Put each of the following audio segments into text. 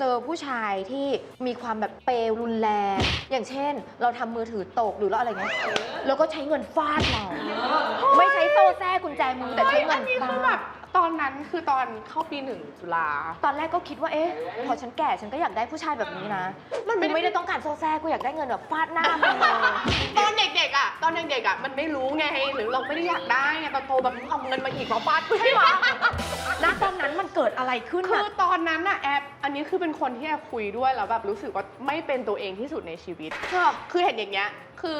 เจอผู้ชายที่มีความแบบเปย์รุนแรง อย่างเช่น เราทำมือถือตกหรือเราอะไรเงี้ยแล้วก็ใช้เงินฟาดเราไม่ใช้โซ่แทรกกุญแจมือแต่ใช้เฮ้ยเงิอันนนี้ฟาคือแบดบตอนนั้นคือตอนเข้าปีหนึ่งจุฬาตอนแรกก็คิดว่าเอ๊ะพอฉันแก่ฉันก็อยากได้ผู้ชายแบบนี้นะ มันไม่กูได้ไม่ได้ต้องการโซ่แทรกกูอยากได้เงินแบบฟาดหน้ามันเลยตอนเด็กๆอะตอนเด็กๆอะมันไม่รู้ไงหรือเราไม่ได้อยากได้ไงตอนโตแบบเอาเงินมาอีกมาฟาดกูให้วะณตอนนั้นมันเกิด อะไรขึ้นคือะอตอนนั้นน่ะแอบอันนี้คือเป็นคนที่แอบคุยด้วยแล้วแบบรู้สึกว่าไม่เป็นตัวเองที่สุดในชีวิตคือเห็นอย่างเงี้ย คือ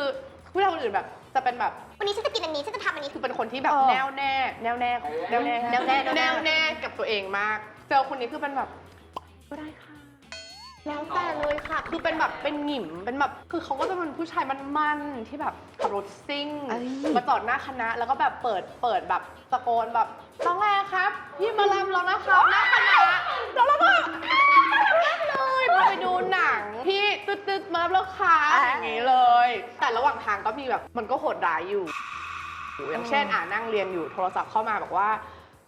ผู้ชายคนอื่นแบบจะเป็นแบบวันนี้ฉันจะกินอันนี้ฉันจะทำอันนี้ คือเป็นคนที่แบบแน่วแน่แน่วแน่แน่วแน่แน่วแน่แน่วแน่กับตัวเองมาก เจอคนนี้คือเป็นแบบก็ได้ค่ะ แล้วแต่เลยค่ะ คือเป็นแบบเป็นหงิมเป็นแบบ คือเขาก็จะเป็นผู้ชายมันๆที่แบบขับรถซิ่ง เอ้ย มาจอดหน้าคณะ แล้วก็แบบเปิดเปิดแบบตะโกนแบบน้องแอร์ครับ พี่มาลำแล้วนะครับหน้าคณะแล้วเราก็เลยพาไปดูหนังพี่ตึ๊ดตึ๊ดๆมารับแล้วค่ะอย่างนี้เลย แต่ระหว่างทางก็มีแบบมันก็โหดร้ายอยู่ อย่างเช่นอ่านั่งเรียนอยู่โทรศัพท์เข้ามาบอกว่า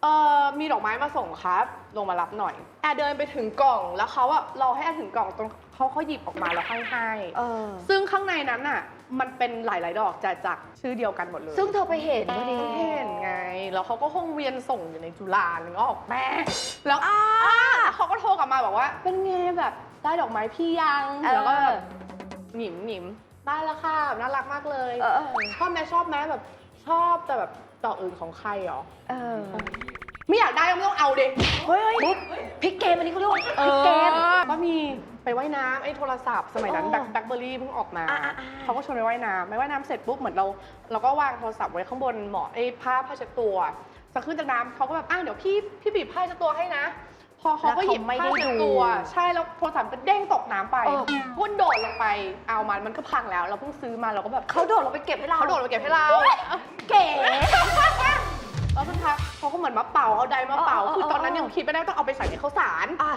เออมีดอกไม้มาส่งครับ ลงมารับหน่อยแอร์เดินไปถึงกล่องแล้วเขาอะรอให้แอร์ถึงกล่องตรงเขาเขาหยิบออกมาแล้วให้ให้เออ ซึ่งข้างในนั้นอะมันเป็นหลาย ๆ ดอกจากจากชื่อเดียวกันหมดเลยซึ่งเธอไปเห็นพอดีเห็นไง แล้วเขาก็คงเวียนส่งอยู่ในจุฬานึกออกแม่แล้วเขาก็โทรกลับมาบอกว่า เป็นไงแบบได้ดอกไม้พี่ยังเออแล้วก็แบบหนิมหนิมได้แล้วค่ะน่ารักมากเลยเออเออชอบไหมชอบไหมแบบชอบแต่แบบ ดอกอื่นของใครเหรอ เออ ไม่อยากได้ก็ไม่ต้องเอาเด็กเฮ้ยเฮ้ยพลิกเกมอันนี้เขาเรียกว่าพลิกเกม ก็มีไปว่ายน้ำไอ้โทรศัพท์สมัยนั้นอ๋อแบ็คแบ็คเบอรี่เพิ่งออกมาอ่าอ่าอ่าเขาก็ชวนไปว่ายน้ำไปว่ายน้ำเสร็จปุ๊บเหมือนเรา เราก็วางโทรศัพท์ไว้ข้างบนหมอนไอ้ผ้าผ้าเช็ดตัวจะขึ้นจากน้ำเขาก็แบบอะเดี๋ยวพี่พี่บีบผ้าเช็ดตัวให้นะพอเขาก็หยิบแล้วเขาไม่ได้ผ้าเช็ดดูตัว ใช่แล้วโทรศัพท์ก็เด้งตกน้ำไปเออพุ่นโดดลงไปเอามันมันก็พังแล้ว เราเพิ่งซื้อมาเราก็แบบเขาโดดลงไปเก็บให้เราเขาโดดมาเก็บให้เราเก๋แล้วสุดท้าย เขาก็เหมือนมาเป่าเอาไดร์มาเป่าเออเออคือตอนนั้นเออยังคิดไม่ได้ต้องเอาไปใส่ในข้าวสารอะ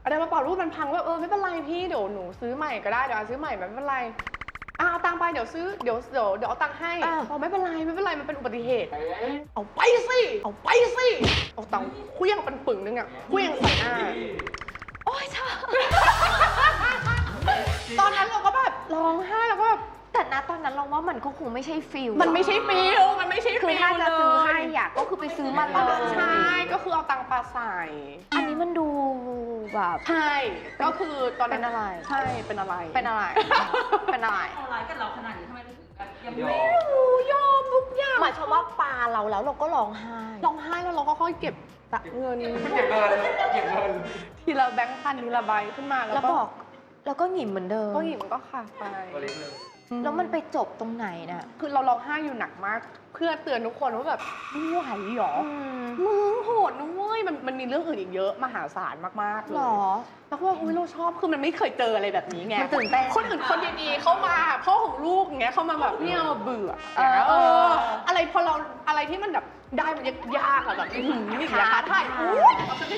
เอาไดร์มาเป่ารูปมันพังว่าเออไม่เป็นไรพี่เดี๋ยวหนูซื้อใหม่ก็ได้เดี๋ยวเอาซื้อใหม่ไม่เป็นไรอะเอาตังค์ไปเดี๋ยวซื้อเดี๋ยวเดี๋ยวเดี๋ยวเอาตังค์ให้บอกไม่เป็นไรไม่เป็นไรมันเป็นอุบัติเหตุ เอาไปสิเอาไปสิเอาตังค์เคลี้ยงเป็นปึ่งนึงอะเคลี้ยงใส่หน้าโอ๊ยเธอตอนนั้นเราก็แบบร้องไห้แล้วก็แบบ แต่นะตอนนั้นเราว่ามันก็คงไม่ใช่ฟิลมันไม่ใช่ฟิลมันไม่ใช่คือฟิลถ้าจะซื้อให้เลยอยากก็คือไปซื้อมาเลมันยใช่ก็คือเอาตังค์ปลาใส่อันนี้มันดูแบบ ใช่ก็คือตอนนั้นเป็นอะไร ใช่เป็นอะไรเป็นอะไร เป็นอะไรเขาร้ายกับเราขนาดนี้ทำไมเราถึงแบบยังไม่โอ้ยอมทุกอย่างหมายความว่าปลาเราแล้วเราก็ร้องไห้ร้องไห้แล้วเราก็ค่อยเก็บเงิน เก็บเงินเก็บเงินทีละแบงค์พันทีละใบขึ้นมาแล้วแล้วก็บอก แล้วก็หงิมเหมือนเดิม ก็หยิบมันก็ขาดไป ตัวเล็กเลย แล้วมันไปจบตรงไหนน่ะ คือเราร้องไห้อยู่หนักมาก เพื่อเตือนทุกคนว่าแบบมึงไหวเหรออืมมึงโหดนะเว้ยมันมันมีเรื่องอื่นอีกเยอะมหาศาลมากๆเลหรยอแล้วก็ว่าอุ้ยเราชอบคือมันไม่เคยเจออะไรแบบนี้ไงมันตื่นเต้นคนอื่นคนดีๆเข้ามาพ่อของลูกอย่างเงี้ยเข้ามาแบบเนี่ยเบื่อเออเอออะไรพอเราอะไรที่มันแบบได้มันยากๆอะแบบอื้อหืออย่างเงี้ยท้าทายอู้เอาจนได้สุดท้าย